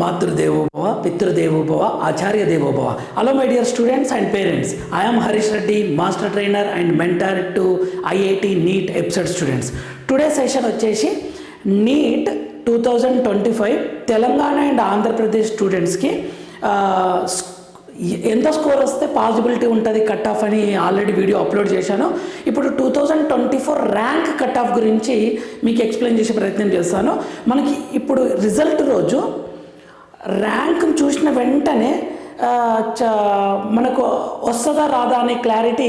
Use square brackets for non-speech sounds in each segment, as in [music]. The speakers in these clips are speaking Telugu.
మాతృదేవోభవ పితృదేవోభవ ఆచార్య దేవోభవ hello my dear students and parents I'm Harish Reddy master trainer and mentor to IIT NEET episode students today session వచ్చేసి NEET two thousand twenty five Telangana and Andhra Pradesh స్టూడెంట్స్కి ఎంత స్కోర్ వస్తే పాసిబిలిటీ ఉంటుంది కట్ ఆఫ్ అని ఆల్రెడీ వీడియో అప్లోడ్ చేశాను. ఇప్పుడు two thousand twenty four rank cut off గురించి మీకు ఎక్స్ప్లెయిన్ చేసే ప్రయత్నం చేస్తాను. మనకి ఇప్పుడు రిజల్ట్ రోజు ర్యాంక్ చూసిన వెంటనే చ మనకు వస్తుందా రాదా అనే క్లారిటీ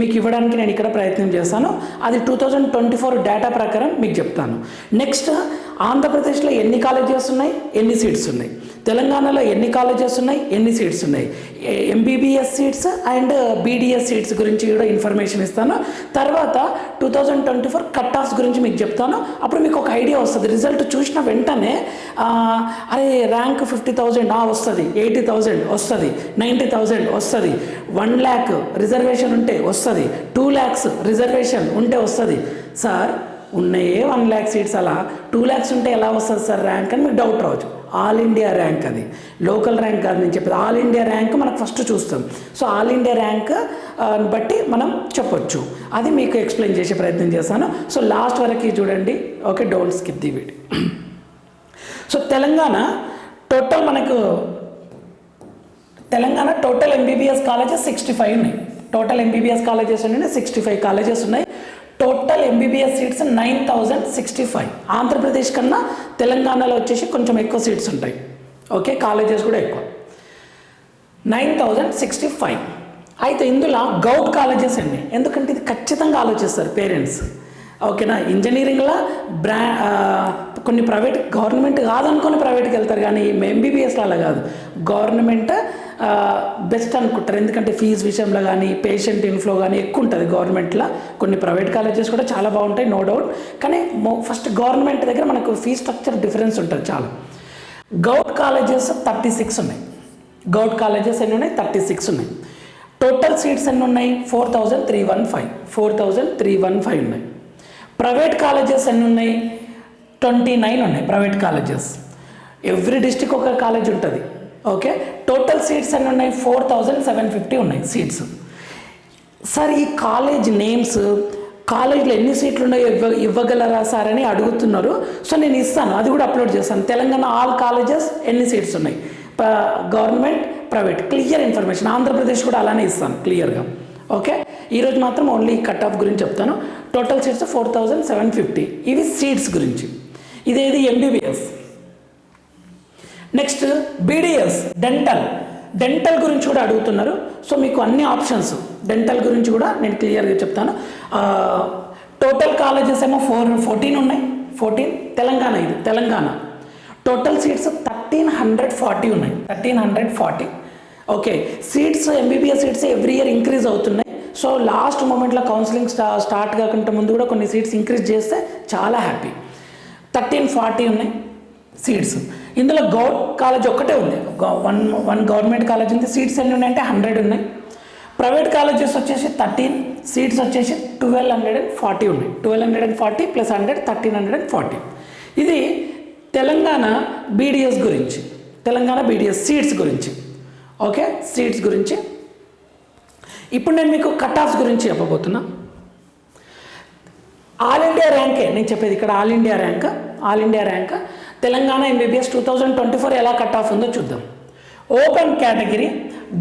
మీకు ఇవ్వడానికి నేను ఇక్కడ ప్రయత్నం చేస్తాను. అది two thousand twenty four data ప్రకారం మీకు చెప్తాను. నెక్స్ట్ ఆంధ్రప్రదేశ్లో ఎన్ని కాలేజెస్ ఉన్నాయి? ఎన్ని సీట్స్ ఉన్నాయి? తెలంగాణలో ఎన్ని కాలేజెస్ ఉన్నాయి? ఎన్ని సీట్స్ ఉన్నాయి? MBBS seats and BDS seats గురించి కూడా ఇన్ఫర్మేషన్ ఇస్తాను. తర్వాత two thousand twenty four cut offs గురించి మీకు చెప్తాను. అప్పుడు మీకు ఒక ఐడియా వస్తుంది. రిజల్ట్ చూసిన వెంటనే అరే ర్యాంక్ ఫిఫ్టీ థౌజండ్ వస్తుంది. ఎయిటీ థౌజండ్ వస్తుంది. నైంటీ థౌజండ్ వస్తుంది. వన్ ల్యాక్ రిజర్వేషన్ ఉంటే వస్తుంది. టూ ల్యాక్స్ రిజర్వేషన్ ఉంటే వస్తుంది. సార్ ఉన్నాయే వన్ ల్యాక్ సీట్స్ అలా. టూ ల్యాక్స్ ఉంటే ఎలా వస్తుంది సార్ ర్యాంక్ అని మీకు డౌట్ రావచ్చు. ఆల్ ఇండియా ర్యాంక్ అది. లోకల్ ర్యాంక్ కాదు నేను చెప్పేది. ఆల్ ఇండియా ర్యాంక్ మనకు ఫస్ట్ చూస్తాం. సో ఆల్ ఇండియా ర్యాంక్ బట్టి మనం చెప్పొచ్చు. అది మీకు ఎక్స్ప్లెయిన్ చేసే ప్రయత్నం చేస్తాను సో లాస్ట్ వరకు చూడండి. ఓకే డోంట్ స్కిప్ ది వీడి [clears throat] సో తెలంగాణ టోటల్ మనకు Telangana total MBBS colleges sixty five ఉన్నాయి. టోటల్ ఎంబీబీఎస్ కాలేజెస్ ఉన్నాయి సిక్స్టీ ఫైవ్ కాలేజెస్ ఉన్నాయి. Total MBBS seats nine thousand sixty five. Andhra Pradesh కన్నా తెలంగాణలో వచ్చేసి కొంచెం ఎక్కువ సీట్స్ ఉంటాయి. ఓకే కాలేజెస్ కూడా ఎక్కువ. Nine thousand sixty five. అయితే ఇందులో గౌట్ కాలేజెస్ అండి ఎందుకంటే ఇది ఖచ్చితంగా ఆలోచిస్తారు పేరెంట్స్. ఓకేనా? ఇంజనీరింగ్లో బ్రా కొన్ని ప్రైవేట్ గవర్నమెంట్ కాదనుకొని ప్రైవేట్కి వెళ్తారు కానీ ఎంబీబీఎస్లో అలా కాదు. గవర్నమెంట్ బెస్ట్ అనుకుంటారు. ఎందుకంటే ఫీజు విషయంలో కానీ పేషెంట్ ఇన్ఫ్లో కానీ ఎక్కువ ఉంటుంది గవర్నమెంట్లో. కొన్ని ప్రైవేట్ కాలేజెస్ కూడా చాలా బాగుంటాయి నో డౌట్. కానీ ఫస్ట్ గవర్నమెంట్ దగ్గర మనకు ఫీ స్ట్రక్చర్ డిఫరెన్స్ ఉంటుంది చాలా. గౌట్ కాలేజెస్ థర్టీ సిక్స్ ఉన్నాయి. గౌట్ కాలేజెస్ ఎన్ని ఉన్నాయి? థర్టీ సిక్స్ ఉన్నాయి. టోటల్ సీట్స్ ఎన్ని ఉన్నాయి? Four thousand three one five. Four thousand three one five ఉన్నాయి. ప్రైవేట్ కాలేజెస్ ఎన్ని ఉన్నాయి? ట్వంటీ నైన్ ఉన్నాయి ప్రైవేట్ కాలేజెస్. ఎవ్రీ డిస్టిక్ ఒక కాలేజ్ ఉంటుంది. ఓకే? టోటల్ సీట్స్ ఎన్ని ఉన్నాయి? ఫోర్ థౌజండ్ సెవెన్ ఫిఫ్టీ ఉన్నాయి సీట్స్. సార్ ఈ కాలేజ్ నేమ్స్ కాలేజ్లో ఎన్ని సీట్లు ఉన్నాయో ఇవ్వ ఇవ్వగలరా సార్ అని అడుగుతున్నారు. సో నేను ఇస్తాను. అది కూడా అప్లోడ్ చేస్తాను. తెలంగాణ ఆల్ కాలేజెస్ ఎన్ని సీట్స్ ఉన్నాయి? Government private. Clear information. Andhra Pradesh కూడా అలానే ఇస్తాను క్లియర్గా. ఓకే? ఈరోజు మాత్రం ఓన్లీ కట్ ఆఫ్ గురించి చెప్తాను. Total seats four thousand seven fifty ఇవి సీట్స్ గురించి. ఇదేది MBBS next BDS dental dental గురించి కూడా అడుగుతున్నారు. సో మీకు అన్ని ఆప్షన్స్ డెంటల్ గురించి కూడా నేను క్లియర్గా చెప్తాను. టోటల్ కాలేజెస్ ఏమో ఫోర్ ఫోర్టీన్ ఉన్నాయి. ఫోర్టీన్ తెలంగాణ ఇది. Telangana. Total seats thirteen hundred forty ఉన్నాయి. Thirteen hundred forty okay seats MBBS seats every year increase అవుతున్నాయి. సో లాస్ట్ మూమెంట్లో కౌన్సిలింగ్ స్టా స్టార్ట్ కాకుండా ముందు కూడా కొన్ని సీట్స్ ఇంక్రీజ్ చేస్తే చాలా హ్యాపీ. థర్టీన్ ఫార్టీ ఉన్నాయి సీట్స్. ఇందులో గవర్ కాలేజ్ ఒక్కటే ఉంది. వన్ వన్ గవర్నమెంట్ కాలేజ్ ఉంది. సీట్స్ ఎన్ని ఉన్నాయంటే హండ్రెడ్ ఉన్నాయి. ప్రైవేట్ కాలేజెస్ వచ్చేసి థర్టీన్ సీట్స్ వచ్చేసి ట్వెల్వ్ హండ్రెడ్ అండ్ ఫార్టీ ఉన్నాయి. Twelve hundred and forty plus hundred thirteen hundred and forty. ఇది తెలంగాణ బీడిఎస్ గురించి. తెలంగాణ బీడిఎస్ సీట్స్ గురించి. ఓకే? సీట్స్ గురించి ఇప్పుడు నేను మీకు కట్ ఆఫ్స్ గురించి చెప్పబోతున్నా. ఆల్ ఇండియా ర్యాంకే నేను చెప్పేది ఇక్కడ all India rank all India rank Telangana MBBS two thousand twenty four ఎలా కట్ ఆఫ్ ఉందో చూద్దాం. ఓపెన్ కేటగిరీ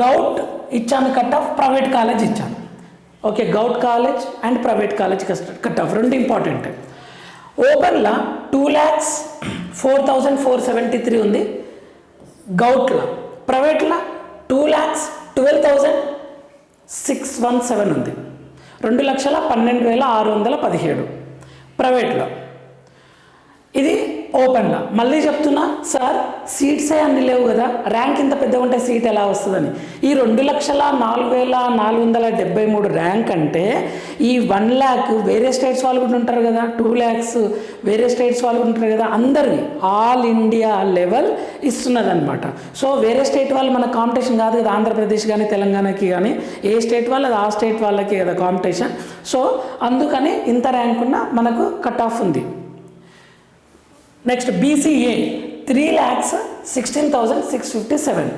గౌట్ ఇచ్చాను కట్ ఆఫ్ ప్రైవేట్ కాలేజ్ ఇచ్చాను. Okay govt college and private college cut off రెండు ఇంపార్టెంట్ ఓపెన్లో two lakhs four thousand four seventy three ఉంది. గౌట్లో ప్రైవేట్లో two lakhs twelve thousand six one seven ఉంది. రెండు లక్షల పన్నెండు వేల ఆరు వందల పదిహేడు. ప్రైవేట్లో. ఇది ఓపెన్గా. మళ్ళీ చెప్తున్నా సార్ సీట్సే అన్ని లేవు కదా. ర్యాంక్ ఇంత పెద్దగా ఉంటే సీట్ ఎలా వస్తుందని. ఈ రెండు లక్షల నాలుగు వేల నాలుగు వందల డెబ్బై మూడు ర్యాంక్ అంటే ఈ వన్ ల్యాక్ వేరే స్టేట్స్ వాళ్ళు కూడా ఉంటారు కదా. టూ ల్యాక్స్ వేరే స్టేట్స్ వాళ్ళు కూడా ఉంటారు కదా. అందరివి ఆల్ ఇండియా లెవెల్ ఇస్తున్నదనమాట సో వేరే స్టేట్ వాళ్ళు మన కాంపిటీషన్ కాదు కదా. ఆంధ్రప్రదేశ్ కానీ తెలంగాణకి కానీ. ఏ స్టేట్ వాళ్ళు అది ఆ స్టేట్ వాళ్ళకి కదా కాంపిటీషన్. సో అందుకని ఇంత ర్యాంక్ ఉన్న మనకు కట్ ఆఫ్ ఉంది. Next BCA three lakhs sixteen thousand six fifty seven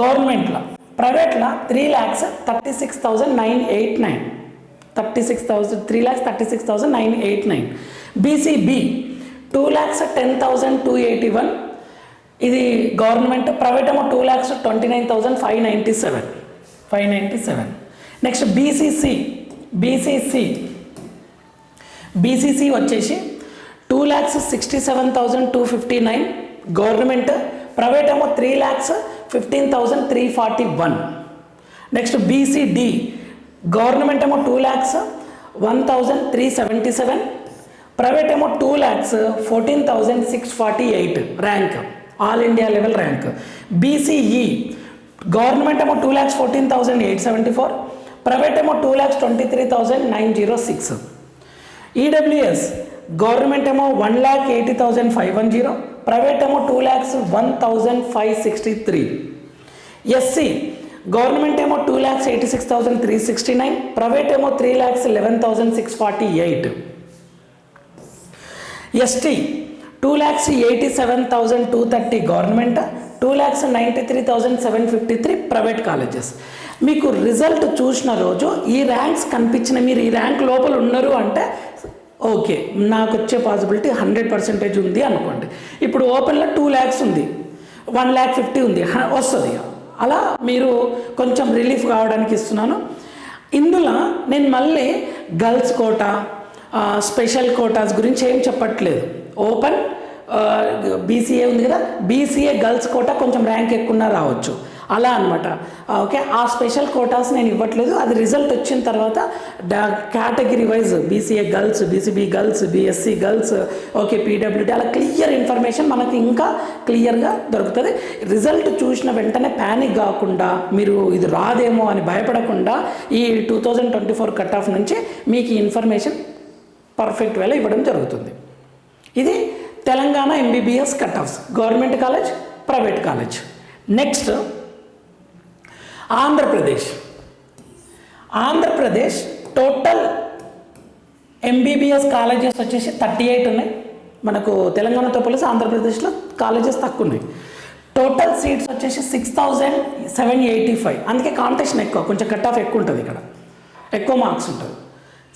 గవర్నమెంట్లో ప్రైవేట్లో three lakhs thirty six thousand nine eight nine thirty six thousand three lakhs thirty six thousand nine eight nine BCB two lakhs ten thousand two eighty one ఇది గవర్నమెంట్ ప్రైవేట్ ఏమో two lakhs twenty nine thousand five ninety seven five ninety seven next BCC BCC BCC వచ్చేసి two lakhs sixty seven thousand two fifty nine. Government private ఏమో three lakhs fifteen thousand three forty one. Next BCD. Government ఏమో two lakhs one thousand three seventy seven. Private ఏమో two lakhs fourteen thousand six forty eight. Rank. All India level rank. BCE. Government ఏమో two lakhs fourteen thousand eight seventy four. Private ఏమో two lakhs twenty three thousand nine zero six. EWS. Government ఏమో one lakh eighty thousand five one zero private ఏమో two lakhs one thousand five sixty three. SC government ఏమో two lakhs eighty six thousand three sixty nine private ఏమో three lakhs eleven thousand six forty eight. ST two lakhs eighty seven thousand two thirty government two lakhs ninety three thousand seven fifty three private colleges. మీకు రిజల్ట్ చూసిన రోజు ఈ ర్యాంక్స్ కనిపించిన మీరు ఈ ర్యాంక్ లోపల ఉన్నారు అంటే ఓకే నాకు వచ్చే పాసిబిలిటీ హండ్రెడ్ పర్సెంటేజ్ ఉంది అనుకోండి. ఇప్పుడు ఓపెన్లో టూ ల్యాక్స్ ఉంది వన్ ల్యాక్ ఫిఫ్టీ ఉంది వస్తుంది. అలా మీరు కొంచెం రిలీఫ్ కావడానికి ఇస్తున్నాను. ఇందులో నేను మళ్ళీ గర్ల్స్ కోటా స్పెషల్ కోటాస్ గురించి ఏం చెప్పట్లేదు. ఓపెన్ బీసీఏ ఉంది కదా బీసీఏ గర్ల్స్ కోటా కొంచెం ర్యాంక్ ఎక్కువ రావచ్చు. అలా అనమాట ఓకే? ఆ స్పెషల్ కోటాస్ నేను ఇవ్వట్లేదు. అది రిజల్ట్ వచ్చిన తర్వాత category wise BCA girls BCB girls BSC girls okay PWD అలా క్లియర్ ఇన్ఫర్మేషన్ మనకి ఇంకా క్లియర్గా దొరుకుతుంది. రిజల్ట్ చూసిన వెంటనే ప్యానిక్ కాకుండా మీరు ఇది రాదేమో అని భయపడకుండా ఈ two thousand twenty four cut off నుంచి మీకు ఈ ఇన్ఫర్మేషన్ పర్ఫెక్ట్ వేళ ఇవ్వడం జరుగుతుంది. ఇది Telangana MBBS cut offs government college private college. Next Andhra Pradesh. Andhra Pradesh total MBBS colleges వచ్చేసి థర్టీ ఎయిట్ ఉన్నాయి. మనకు తెలంగాణతో పోలిసి ఆంధ్రప్రదేశ్లో కాలేజెస్ తక్కువ ఉన్నాయి టోటల్ సీట్స్ వచ్చేసి six thousand seven eighty five అందుకే కాంపిటీషన్ ఎక్కువ కొంచెం కట్ ఆఫ్ ఎక్కువ ఉంటుంది ఇక్కడ. ఎక్కువ మార్క్స్ ఉంటుంది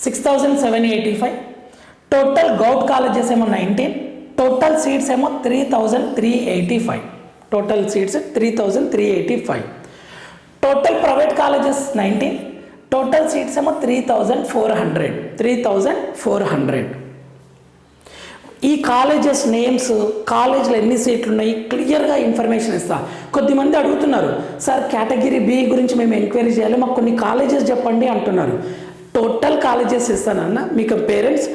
six thousand seven eighty five total govt colleges ఏమో నైన్టీన్ టోటల్ సీట్స్ ఏమో three thousand three eighty five total seats three thousand three eighty five total private colleges nineteen total seats ఏమో three thousand four hundred three thousand four hundred ఈ కాలేజెస్ నేమ్స్ కాలేజీలో ఎన్ని సీట్లు ఉన్నాయి? క్లియర్గా ఇన్ఫర్మేషన్ ఇస్తా. కొద్దిమంది అడుగుతున్నారు సార్ కేటగిరీ బి గురించి మేము ఎంక్వైరీ చేయాలి మాకు కొన్ని కాలేజెస్ చెప్పండి అంటున్నారు. టోటల్ కాలేజెస్ ఇస్తానన్న మీకు పేరెంట్స్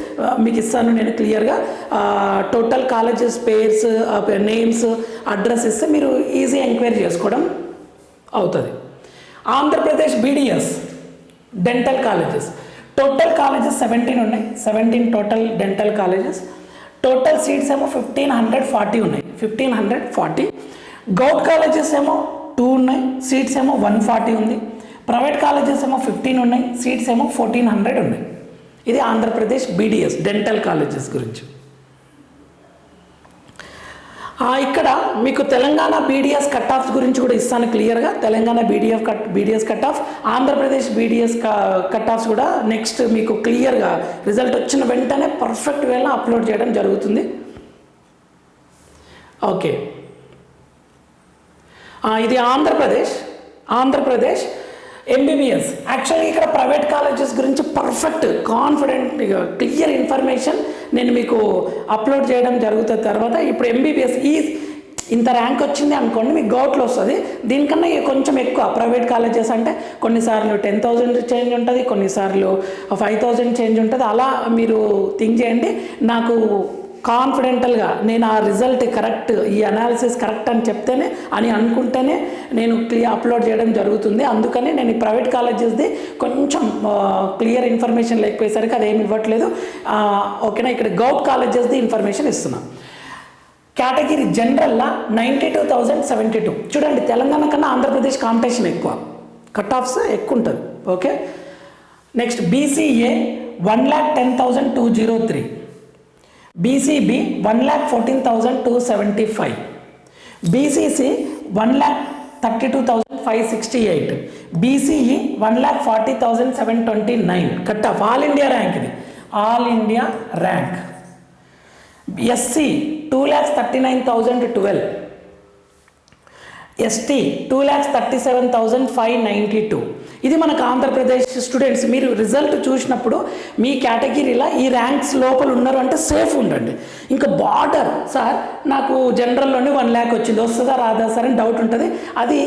మీకు ఇస్తాను నేను క్లియర్గా టోటల్ కాలేజెస్ పేర్స్ నేమ్స్ అడ్రస్ ఇస్తే మీరు ఈజీ ఎంక్వైరీ చేసుకోవడం అవుతుంది. Andhra Pradesh BDS dental colleges total colleges seventeen ఉన్నాయి. Seventeen total dental colleges total seats ఏమో ఫిఫ్టీన్ హండ్రెడ్ ఫార్టీ ఉన్నాయి. Fifteen hundred forty govt colleges ఏమో టూ ఉన్నాయి. సీట్స్ ఏమో వన్ ఫార్టీ ఉంది. ప్రైవేట్ కాలేజెస్ ఏమో ఫిఫ్టీన్ ఉన్నాయి. సీట్స్ ఏమో ఫోర్టీన్ హండ్రెడ్ ఉన్నాయి. ఇది ఆంధ్రప్రదేశ్ బీడిఎస్ డెంటల్ కాలేజెస్ గురించి. ఇక్కడ మీకు తెలంగాణ బీడిఎస్ కట్ ఆఫ్ గురించి కూడా ఇస్తాను క్లియర్గా. Telangana BDS cut BDS cut off Andhra Pradesh BDS cut offs కూడా నెక్స్ట్ మీకు క్లియర్గా రిజల్ట్ వచ్చిన వెంటనే పర్ఫెక్ట్ వేలో అప్లోడ్ చేయడం జరుగుతుంది. ఓకే ఇది ఆంధ్రప్రదేశ్. ఆంధ్రప్రదేశ్ ఎంబీబీఎస్ యాక్చువల్లీ ఇక్కడ ప్రైవేట్ కాలేజెస్ గురించి పర్ఫెక్ట్ కాన్ఫిడెంట్ క్లియర్ ఇన్ఫర్మేషన్ నేను మీకు అప్లోడ్ చేయడం జరుగుతుంది. తర్వాత ఇప్పుడు ఎంబీబీఎస్ ఈ ఇంత ర్యాంక్ వచ్చింది అనుకోండి మీకు గౌట్లో వస్తుంది. దీనికన్నా కొంచెం ఎక్కువ. ప్రైవేట్ కాలేజెస్ అంటే కొన్నిసార్లు టెన్ థౌజండ్ చేంజ్ ఉంటుంది కొన్నిసార్లు ఫైవ్ థౌజండ్ చేంజ్ ఉంటుంది. అలా మీరు థింక్ చేయండి. నాకు కాన్ఫిడెంటల్గా నేను ఆ రిజల్ట్ కరెక్ట్ ఈ అనాలిసిస్ కరెక్ట్ అని చెప్తేనే అని అనుకుంటేనే నేను క్లియర్ అప్లోడ్ చేయడం జరుగుతుంది. అందుకని నేను ఈ ప్రైవేట్ కాలేజెస్ది కొంచెం క్లియర్ ఇన్ఫర్మేషన్ లేకపోయేసరికి అదేమి ఇవ్వట్లేదు. ఓకేనా? ఇక్కడ గౌట్ కాలేజెస్ది ఇన్ఫర్మేషన్ ఇస్తున్నాను category జనరల్లా ninety two thousand seventy two చూడండి తెలంగాణ కన్నా ఆంధ్రప్రదేశ్ కాంపిటీషన్ ఎక్కువ. కట్ ఆఫ్స్ ఎక్కువ ఉంటుంది okay next BCA one lakh ten thousand two zero three BCB one lakh fourteen thousand two seventy five BCC one lakh thirty two thousand five sixty eight BCE one lakh forty thousand seven twenty nine cut off all India rank ఇది. All India rank SC two lakhs thirty nine thousand twelve ST two lakhs thirty seven thousand five ninety two ఇది మనకు ఆంధ్రప్రదేశ్ స్టూడెంట్స్ మీరు రిజల్ట్ చూసినప్పుడు మీ కేటగిరీలో ఈ ర్యాంక్స్ లోపల ఉన్నారు అంటే సేఫ్ ఉండండి. ఇంకా బార్డర్ సార్ నాకు జనరల్లోనే వన్ ల్యాక్ వచ్చింది. వస్తుందా రాదా సార్ అని డౌట్ ఉంటుంది. అది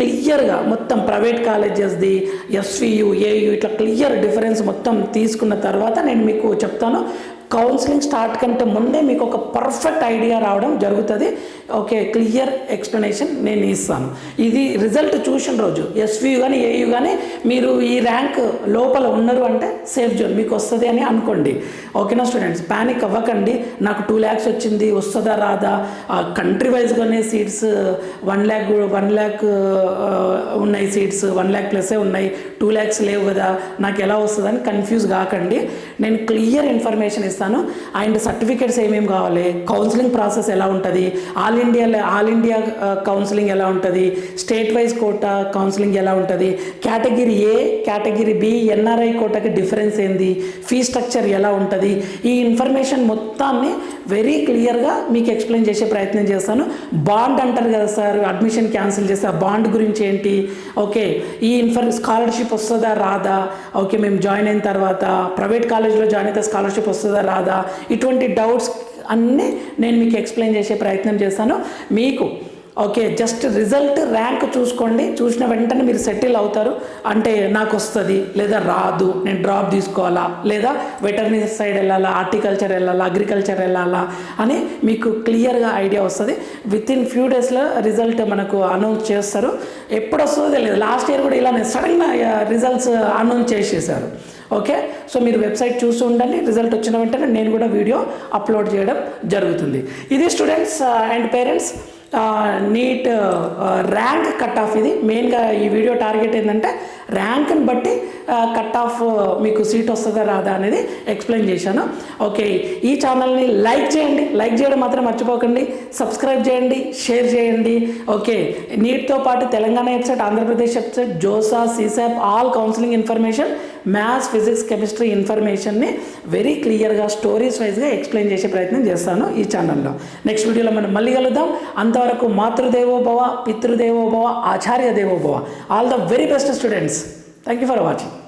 క్లియర్గా మొత్తం ప్రైవేట్ కాలేజెస్ది ఎస్వియు ఏయు ఇట్లా క్లియర్ డిఫరెన్స్ మొత్తం తీసుకున్న తర్వాత నేను మీకు చెప్తాను. కౌన్సిలింగ్ స్టార్ట్ కంటే ముందే మీకు ఒక పర్ఫెక్ట్ ఐడియా రావడం జరుగుతుంది. ఓకే క్లియర్ ఎక్స్ప్లెనేషన్ నేను ఇస్తాను. ఇది రిజల్ట్ చూసిన రోజు ఎస్వియు కానీ ఏయు కానీ మీరు ఈ ర్యాంక్ లోపల ఉన్నారు అంటే సేఫ్ జోన్ మీకు వస్తుంది అని అనుకోండి. ఓకేనా స్టూడెంట్స్ ప్యానిక్ అవ్వకండి. నాకు టూ ల్యాక్స్ వచ్చింది వస్తుందా రాదా? Country వైజ్గానే seats one lakh one lakh ఉన్నాయి సీట్స్ వన్ ల్యాక్ ప్లస్సే ఉన్నాయి? టూ ల్యాక్స్ లేవు కదా? నాకు ఎలా వస్తుందని కన్ఫ్యూజ్ కాకండి. నేను క్లియర్ ఇన్ఫర్మేషన్ ఇస్తాను. అండ్ సర్టిఫికేట్స్ ఏమేమి కావాలి? కౌన్సిలింగ్ ప్రాసెస్ ఎలా ఉంటుంది? All India all India counselling ఎలా ఉంటుంది? స్టేట్ వైజ్ కోటా కౌన్సిలింగ్ ఎలా ఉంటుంది? Category A category B NRI కోటాకి difference ఏంది? ఫీ స్ట్రక్చర్ ఎలా ఉంటుంది? ఈ ఇన్ఫర్మేషన్ మొత్తాన్ని వెరీ క్లియర్గా మీకు ఎక్స్ప్లెయిన్ చేసే ప్రయత్నం చేస్తాను. బాండ్ అంటారు కదా సార్ అడ్మిషన్ క్యాన్సిల్ చేస్తే ఆ బాండ్ గురించి ఏంటి? ఓకే ఈ ఇన్ఫర్ స్కాలర్షిప్ వస్తుందా రాదా? ఓకే మేము జాయిన్ అయిన తర్వాత ప్రైవేట్ కాలేజ్లో జాయిన్ అయితే స్కాలర్షిప్ వస్తుందా రాదా? ఇటువంటి డౌట్స్ అన్నీ నేను మీకు ఎక్స్ప్లెయిన్ చేసే ప్రయత్నం చేస్తాను. మీకు ఓకే జస్ట్ రిజల్ట్ ర్యాంక్ చూసుకోండి. చూసిన వెంటనే మీరు సెటిల్ అవుతారు. అంటే నాకు వస్తుంది లేదా రాదు నేను డ్రాప్ తీసుకోవాలా లేదా వెటర్నరీ సైడ్ వెళ్ళాలా హార్టికల్చర్ వెళ్ళాలా అగ్రికల్చర్ వెళ్ళాలా అని మీకు క్లియర్గా ఐడియా వస్తుంది. విత్ ఇన్ ఫ్యూ డేస్లో రిజల్ట్ మనకు అనౌన్స్ చేస్తారు. ఎప్పుడు వస్తుందో తెలియదు. లాస్ట్ ఇయర్ కూడా ఇలానే సడన్గా రిజల్ట్స్ అనౌన్స్ చేసేసారు. ఓకే? సో మీరు వెబ్సైట్ చూస్తూ ఉండండి. రిజల్ట్ వచ్చిన వెంటనే నేను కూడా వీడియో అప్లోడ్ చేయడం జరుగుతుంది. ఇది students and parents NEET rank cut off ఇది. మెయిన్గా ఈ వీడియో టార్గెట్ ఏంటంటే ర్యాంక్ని బట్టి కట్ ఆఫ్ మీకు సీట్ వస్తుందా రాదా అనేది ఎక్స్ప్లెయిన్ చేశాను. ఓకే ఈ ఛానల్ని లైక్ చేయండి. లైక్ చేయడం మాత్రం మర్చిపోకండి. సబ్స్క్రైబ్ చేయండి. షేర్ చేయండి. ఓకే నీట్తో పాటు Telangana website Andhra Pradesh website JoSAA CSAB all counselling information maths physics chemistry ఇన్ఫర్మేషన్ని వెరీ క్లియర్గా స్టోరీస్ వైజ్గా ఎక్స్ప్లెయిన్ చేసే ప్రయత్నం చేస్తాను ఈ ఛానల్లో. నెక్స్ట్ వీడియోలో మనం మళ్ళీ కలుద్దాం. అంతవరకు మాతృదేవోభవ పితృదేవోభవ ఆచార్య దేవోభవ. All the very best students thank you for watching